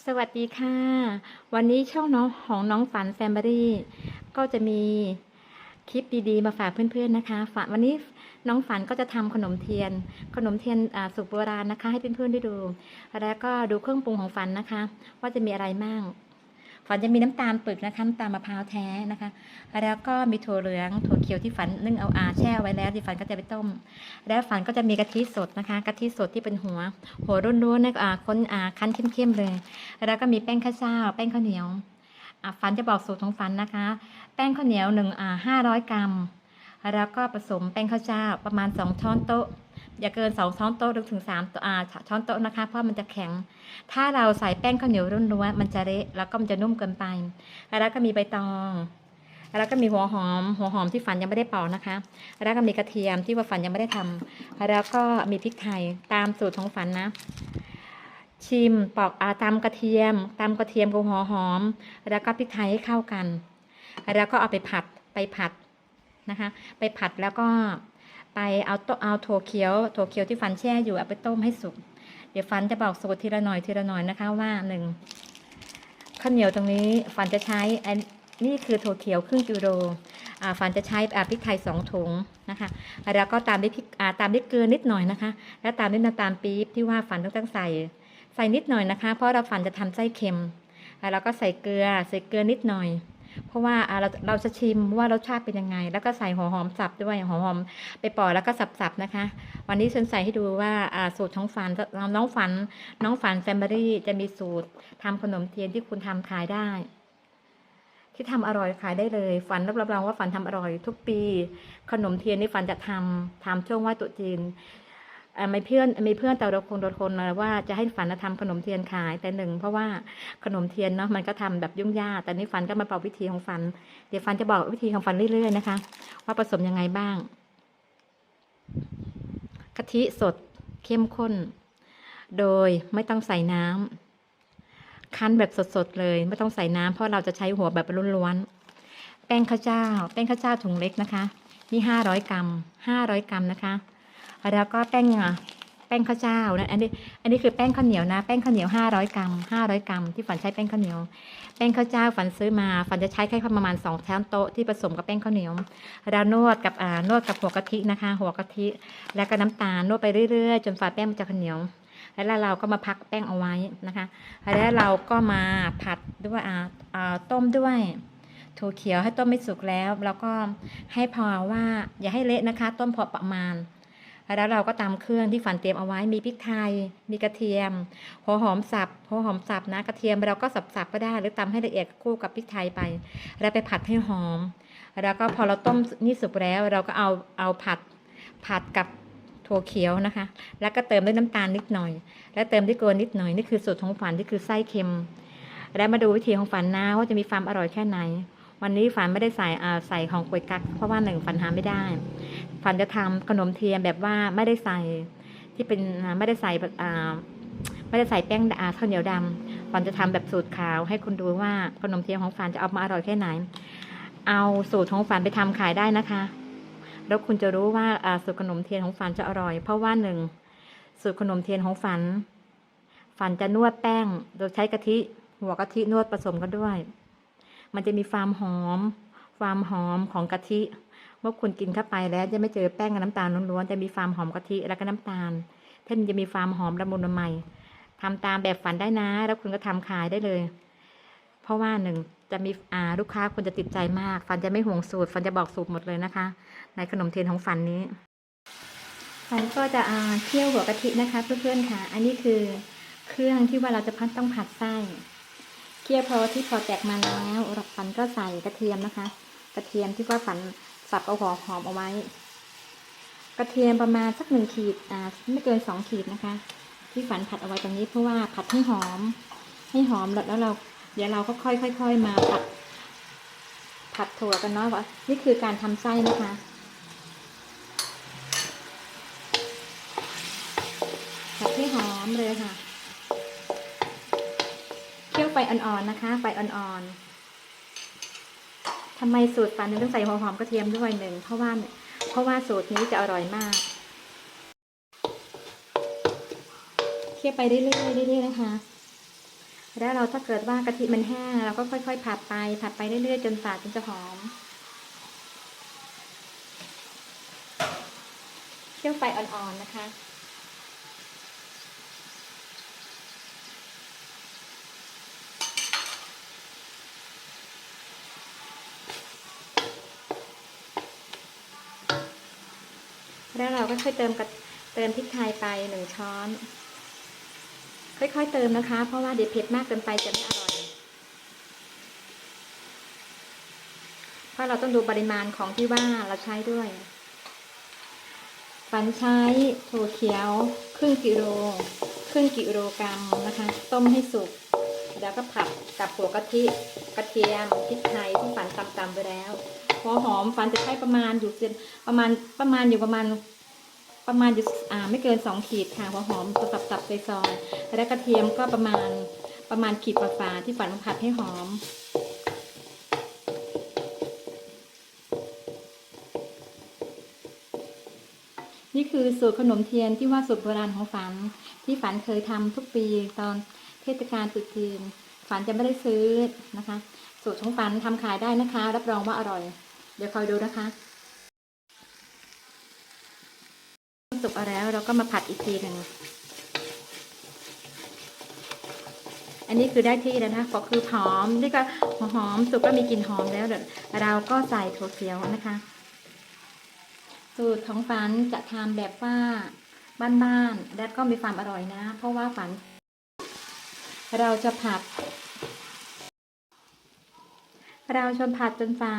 สวัสดีค่ะ วันนี้ช่องน้องของน้องฝันแฟมบรี่ก็จะมีคลิปดีๆ มาฝากเพื่อนๆนะคะฝันวันนี้น้องฝันก็จะทำขนมเทียน ขนมเทียนสูตรโบราณนะคะ ให้เพื่อนๆได้ดู แล้วก็ดูเครื่องปรุงของฝันนะคะ ว่าจะมีอะไรบ้าง ฝันจะมีน้ำตาลปึกนะคะน้ำตาลมะพร้าวแท้นะคะ แล้วก็มีถั่วเหลืองถั่วเขียวที่ฝันนึ่งเอาอาแช่ไว้แล้วที่ฝันก็จะไปต้ม แล้วฝันก็จะมีกะทิสดนะคะกะทิสดที่เป็นหัว หัวรุ่นๆนะอ่าคนอ่าคั้นเข้มๆเลย แล้วก็มีแป้งข้าวเจ้าแป้งข้าวเหนียวฝันจะบอกสูตรของฝันนะคะ แป้งข้าวเหนียวหนึ่งอ่าห้าร้อยกรัม แล้วก็ผสมแป้งข้าวเจ้าประมาณสองช้อนโต๊ะ อย่าเกินสองช้อนโต๊ะหรือถึงสามอ่าช้อนโต๊ะนะคะ เพราะมันจะแข็ง ถ้าเราใส่แป้งข้าวเหนียวร่นล้วนมันจะเละแล้วก็มันจะนุ่มเกินไป แล้วก็มีใบตองแล้วก็มีหัวหอม หัวหอมที่ฝันยังไม่ได้ปอกนะคะ แล้วก็มีกระเทียมที่ว่าฝันยังไม่ได้ทำแล้วก็มีพริกไทยตามสูตรของฝันนะ ชิมปอกอาตำกระเทียมตำกระเทียมกับหัวหอม แล้วก็พริกไทยให้เข้ากัน แล้วก็เอาไปผัดไปผัดนะคะ ไปผัดแล้วก็ ไปเอาโตเอาถั่วเขียวถั่วเขียวที่ฟันแช่อยู่เอาไปต้มให้สุก เดี๋ยวฟันจะบอกสูตรทีละหน่อยทีละหน่อยนะคะว่าหนึ่งข้าวเหนียวตรงนี้ฟันจะใช้อันนี่คือถั่วเขียวครึ่งกิโลอ่าฟันจะใช้พริกไทยสองถุงนะคะ แล้วก็ตามด้วยพริกอ่าตามด้วยเกลือนิดหน่อยนะคะ แล้วตามด้วยน้ำตาลปี๊บที่ว่าฝันต้องตั้งใส่ ใส่นิดหน่อยนะคะ เพราะเราฝันจะทำไส้เค็ม แล้วก็ใส่เกลือ ใส่เกลือนิดหน่อย เพราะว่าเราเราจะชิมว่ารสชาติเป็นยังไง แล้วก็ใส่หัวหอมสับด้วยหัวหอมไปปอกแล้วก็สับๆนะคะ วันนี้ฉันใส่ให้ดูว่าสูตรของฝันน้องฝัน น้องฝันแฟมบรี่จะมีสูตรทำขนมเทียนที่คุณทำขายได้ ที่ทำอร่อยขายได้เลย ฝันรับรองว่าฝันทำอร่อย ทุกปี ขนมเทียนนี่ฝันจะทำทำช่วงไหว้ตรุษจีน มีเพื่อนมีเพื่อนแต่ละคนละคนนะว่าจะให้ฝันน่ะทำขนมเทียนขายแต่หนึ่งเพราะว่าขนมเทียนเนาะมันก็ทำแบบยุ่งยากแต่นี่ฝันก็มาบอกวิธีของฝัน เดี๋ยวฝันจะบอกวิธีของฝันเรื่อยๆนะคะ ว่าผสมยังไงบ้างกะทิสดเข้มข้น โดยไม่ต้องใส่น้ำคั้นแบบสดๆเลย ไม่ต้องใส่น้ำเพราะเราจะใช้หัวแบบล้วนๆแป้งข้าวเจ้า แป้งข้าวเจ้าถุงเล็กนะคะนี่ห้าร้อยกรัมห้าร้อยกรัมนะคะ แล้วก็แป้งอะแป้งข้าวเจ้านะอันนี้อันนี้คือแป้งข้าวเหนียวนะ แป้งข้าวเหนียวห้าร้อยกรัมห้าร้อยกรัม ที่ฝันใช้แป้งข้าวเหนียว แป้งข้าวเจ้าฝันซื้อมา ฝันจะใช้แค่ประมาณสองช้อนโต๊ะที่ผสมกับแป้งข้าวเหนียวแล้วนวดกับอ่านวดกับหัวกะทินะคะ หัวกะทิ แล้วก็น้ำตาลนวดไปเรื่อยๆ จนฝาแป้งมันจะข้าวเหนียวแล้วเราก็มาพักแป้งเอาไว้นะคะ แล้วเราก็มาผัดด้วยอ่าอ่าต้มด้วยถั่วเขียวให้ต้มไม่สุกแล้ว แล้วก็ให้พอว่าอย่าให้เละนะคะ ต้มพอประมาณ แล้วเราก็ตามเครื่องที่ฝันเตรียมเอาไว้มีพริกไทย มีกระเทียมหัวหอมสับหัวหอมสับนะกระเทียมเราก็สับๆก็ได้ หรือตำให้ละเอียดคู่กับพริกไทยไป แล้วไปผัดให้หอม แล้วก็พอเราต้มนี่สุกแล้ว เราก็เอาเอาผัดผัดกับถั่วเขียวนะคะ แล้วก็เติมด้วยน้ำตาลนิดหน่อย แล้วเติมด้วยเกลือนิดหน่อยนี่คือสูตรของฝันที่คือไส้เค็ม แล้วมาดูวิธีของฝันนะว่าจะมีความอร่อยแค่ไหน วันนี้ฝันไม่ได้ใส่ใส่ของกวยกักเพราะว่าหนึ่งฝันหาไม่ได้ ฝันจะทำขนมเทียมแบบว่าไม่ได้ใส่ที่เป็นไม่ได้ใส่ไม่ได้ใส่แป้งอาข้าวเหนียวดำฝันจะทำแบบสูตรขาว ให้คุณดูว่าขนมเทียมของฝันจะออกมาอร่อยแค่ไหน เอาสูตรของฝันไปทำขายได้นะคะ แล้วคุณจะรู้ว่าสูตรขนมเทียนของฝันจะอร่อย เพราะว่าหนึ่งสูตรขนมเทียนของฝัน ฝันจะนวดแป้งโดยใช้กะทิ หัวกะทินวดผสมกันด้วย มันจะมีความหอม ความหอมของกะทิ เมื่อคุณกินเข้าไปแล้วจะไม่เจอแป้งกับน้ำตาลล้วนๆแต่มีความหอมกะทิแล้วก็น้ำตาลท่านจะมีความหอมละมุนละไมทำตามแบบฝันได้นะ แล้วคุณก็ทำขายได้เลย เพราะว่าหนึ่งจะมีอ่าลูกค้าคุณจะติดใจมากฝันจะไม่ห่วงสูตรฝันจะบอกสูตรหมดเลยนะคะ ในขนมเทียนของฝันนี้ฝันก็จะอ่าเคี่ยวหัวกะทินะคะ เพื่อนๆค่ะ อันนี้คือเครื่องที่ว่าเราจะพัดต้องผัดไส้เคี่ยวพอที่พอแตกมันแล้วเราฝันก็ใส่กระเทียมนะคะ กระเทียมที่ว่าฝัน สับเอาหัวหอมเอาไว้ กระเทียมประมาณสักหนึ่งขีดอ่าไม่เกินสองขีดนะคะ ที่ฝันผัดเอาไว้ตรงนี้เพราะว่าผัดให้หอม ให้หอมแล้วแล้วเรา เดี๋ยวเราก็ค่อยๆค่อยๆมาผัด ผัดถั่วกันเนาะว่านี่คือการทำไส้นะคะผัดให้หอมเลยค่ะเคี่ยวไฟอ่อนๆนะคะไฟอ่อนๆ ทำไมสูตรฝันถึงต้องใส่หัวหอมกระเทียมด้วยหนึ่งเพราะว่าเพราะว่าสูตรนี้จะอร่อยมาก เคี่ยวไปเรื่อยๆเรื่อยๆนะคะ แล้วเราถ้าเกิดว่ากะทิมันแห้งเราก็ค่อยๆผัดไปผัดไปเรื่อยๆจนฝาดจนจะหอมเคี่ยวไฟอ่อนๆนะคะ แล้วเราก็ค่อยเติมกระเติมพริกไทยไปหนึ่งช้อน ค่อยๆเติมนะคะ เพราะว่าเดี๋ยวเผ็ดมากเกินไปจะไม่อร่อย เพราะเราต้องดูปริมาณของที่ว่าเราใช้ด้วยฝันใช้ถั่วเขียวครึ่งกิโลครึ่งกิโลกรัมนะคะ ต้มให้สุก แล้วก็ผัดกับหัวกะทิกระเทียมพริกไทยที่ฝันตำๆไปแล้ว หัวหอมฝันจะใช้ประมาณอยู่เซประมาณประมาณอยู่ประมาณประมาณอยู่อ่าไม่เกินสองขีดค่ะหัวหอมสับสับๆซอยแล้วกระเทียมก็ประมาณประมาณขีดฝาๆที่ฝันผัดให้หอม นี่คือสูตรขนมเทียนที่ว่าสูตรโบราณของฝัน ที่ฝันเคยทำทุกปีตอนเทศกาลตรุษจีนฝันจะไม่ได้ซื้อนะคะ สูตรของฝันทำขายได้นะคะ รับรองว่าอร่อย เดี๋ยวคอยดูนะคะสุกเอาแล้วเราก็มาผัดอีกทีหนึ่ง อันนี้คือได้ที่แล้วนะก็คือหอมนี่ก็หอมสุกก็มีกลิ่นหอมแล้วเดี๋ยวเราก็ใส่ถั่วเขียวนะคะ สูตรของฝันจะทำแบบว่าบ้านๆและก็มีความอร่อยนะ เพราะว่าฝัน เราจะผัด เราชนผัดจนฟา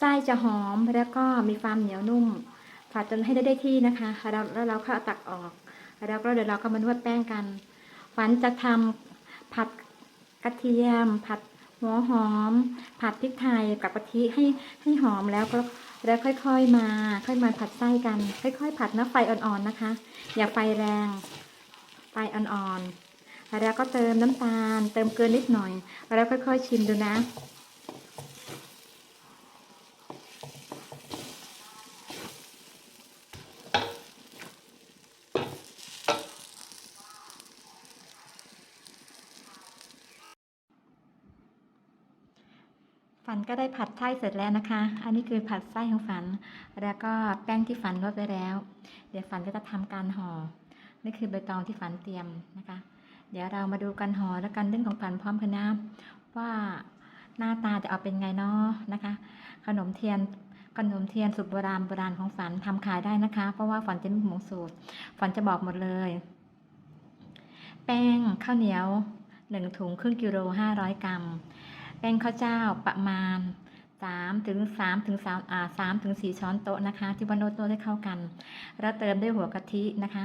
ไส้จะหอมแล้วก็มีความเหนียวนุ่ม ผัดจนให้ได้ได้ที่นะคะ แล้วแล้วเราก็ตักออก แล้วก็เดี๋ยวเราก็มานวดแป้งกันฝันจะทำผัดกระเทียม ผัดหัวหอม ผัดพริกไทยกับกะทิให้ให้หอมแล้วก็แล้วค่อยๆมา ค่อยมาผัดไส้กัน ค่อยๆ ผัดนะไฟอ่อนๆนะคะ อย่าไฟแรงไฟอ่อนๆแล้วก็เติมน้ำตาล เติมเกลือนิดหน่อย แล้วค่อยๆชิมดูนะ นก็ได้ผัดไส้เสร็จแล้วนะคะ อันนี้คือผัดไส้ของฝัน แล้วก็แป้งที่ฝันลดไว้แล้ว เดี๋ยวฝันก็จะทำการห่อ นี่คือใบตองที่ฝันเตรียมนะคะ เดี๋ยวเรามาดูกันห่อและกันเรื่องของฝันพร้อมกันนะว่าหน้าตาจะเอาเป็นไงเนาะนะคะ ขนมเทียนขนมเทียนสูตรโบราณโบราณของฝันทำขายได้นะคะ เพราะว่าฝันจะม่หวงสูตร ฝันจะบอกหมดเลย แป้งข้าวเหนียวหนึ่งถุงครึ่งกิโลห้าร้อยกรัม แป้งข้าวเจ้าประมาณ3ถึง3ถึง3อ่า3ถึง4ช้อนโต๊ะนะคะ ที่ว่านวดนวดให้เข้ากัน แล้วเติมด้วยหัวกะทินะคะ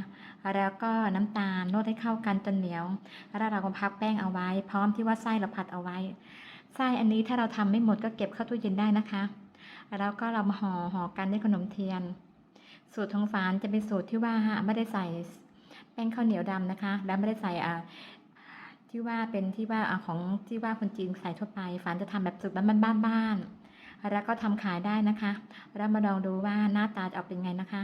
แล้วก็น้ำตาลนวดให้เข้ากันจนเหนียว แล้วเราก็พักแป้งเอาไว้ พร้อมที่ว่าไส้เราผัดเอาไว้ไส้อันนี้ถ้าเราทำไม่หมดก็เก็บเข้าตู้เย็นได้นะคะ แล้วก็เรามาห่อห่อกันด้วยขนมเทียน สูตรของฝานจะเป็นสูตรที่ว่าไม่ได้ใส่แป้งข้าวเหนียวดำนะคะ แล้วไม่ได้ใส่อ่า ที่ว่าเป็นที่ว่าของที่ว่าคนจีนใส่ทั่วไปฝันจะทำแบบสุดบ้านๆๆแล้วก็ทำขายได้นะคะ แล้วมาลองดูว่าหน้าตาจะออกเป็นไงนะคะ